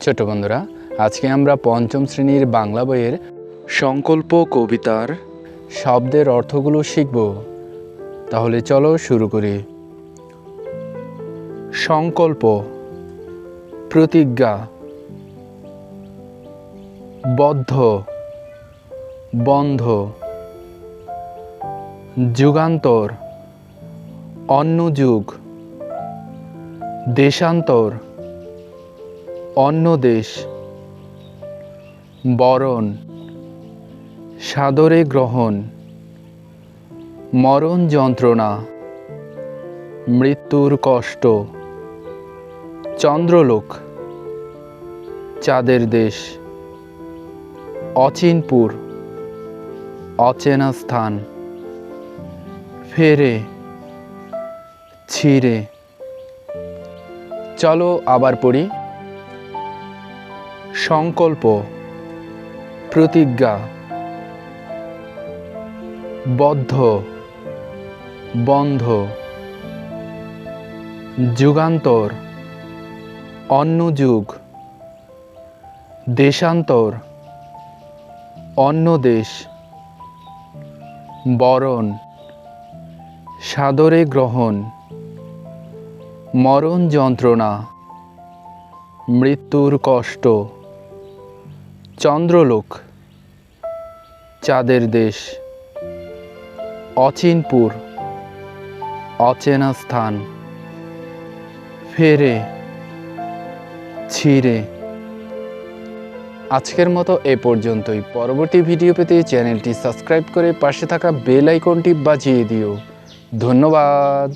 ছোট বন্ধুরা, আজকে আমরা পঞ্চম শ্রেণির বাংলা বইয়ের সংকল্প কবিতার শব্দের অর্থগুলো শিখব। তাহলে চলো শুরু করি। সংকল্প, প্রতিজ্ঞা, বদ্ধ, বন্ধ, যুগান্তর, অন্য যুগ, দেশান্তর। অন্য দেশ। বরণ, সাদরে গ্রহণ, মরণ যন্ত্রণা, মৃত্যুর কষ্ট, চন্দ্রলোক, চাঁদের দেশ, অচিনপুর, অচেনা স্থান, ফেরে, ছিঁড়ে। চলো আবার পড়ি। সংকল্প, প্রতিজ্ঞা, বদ্ধ, বন্ধ, যুগান্তর অন্য যুগ দেশান্তর অন্য দেশ বরণ, সাদরে গ্রহণ, মরণ যন্ত্রণা, মৃত্যুর কষ্ট। চন্দ্রলোক, চাঁদের দেশ, অচিনপুর, অচেনা স্থান, ফেরে, ছিঁড়ে। আজকের মতো এ পর্যন্তই। পরবর্তী ভিডিও পেতে চ্যানেলটি সাবস্ক্রাইব করে পাশে থাকা বেল আইকনটি বাজিয়ে দিও। ধন্যবাদ।